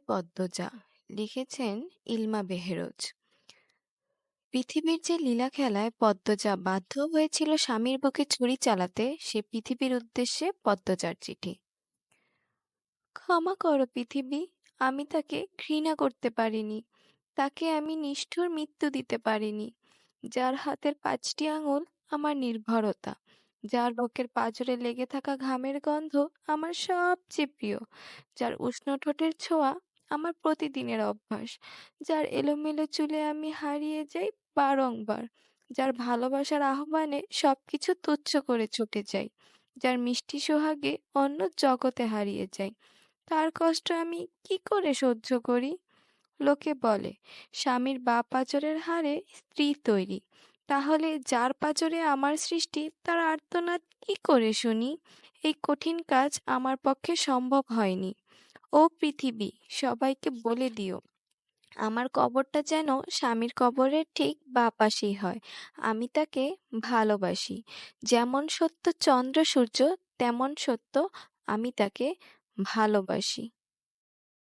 পদ্মজা লিখেছেন ইলমা বেহেরোজ। পৃথিবীর যে লীলা খেলায় পদ্মজা বাধ্য হয়েছিল স্বামীর বুকে ছুরি চালাতে, সে পৃথিবীর উদ্দেশ্যে পদ্মজার চিঠি। ক্ষমা করো পৃথিবী, আমি তাকে ঘৃণা করতে পারিনি। তাকে আমি নিষ্ঠুর মৃত্যু দিতে পারিনি। যার হাতের পাঁচটি আঙুল আমার নির্ভরতা। যার বুকের পাঁজরে লেগে থাকা ঘামের গন্ধ আমার সবচেয়ে প্রিয়। যার উষ্ণ ঠোঁটের ছোঁয়া আমার প্রতিদিনের অভ্যাস। যার এলোমেলো চুলে আমি হারিয়ে যাই বারংবার। যার ভালোবাসার আহ্বানে সবকিছু তুচ্ছ করে ছুটে যাই। যার মিষ্টি সোহাগে অন্য জগতে হারিয়ে যাই। তার কষ্ট আমি কি করে সহ্য করি? লোকে বলে, স্বামীর বা পাঁজরের হারে স্ত্রী তৈরি। তাহলে যার পাঁজরে আমার সৃষ্টি, তার আর্তনাদ কি করে শুনি? এই কঠিন কাজ আমার পক্ষে সম্ভব হয়নি। ও পৃথিবী, সবাইকে বলে দিও। আমার কবরটা যেন স্বামীর কবরের ঠিক বা পাশেই হয়। আমি তাকে ভালোবাসি। যেমন সত্য চন্দ্র সূর্য, তেমন সত্য আমি তাকে ভালোবাসি।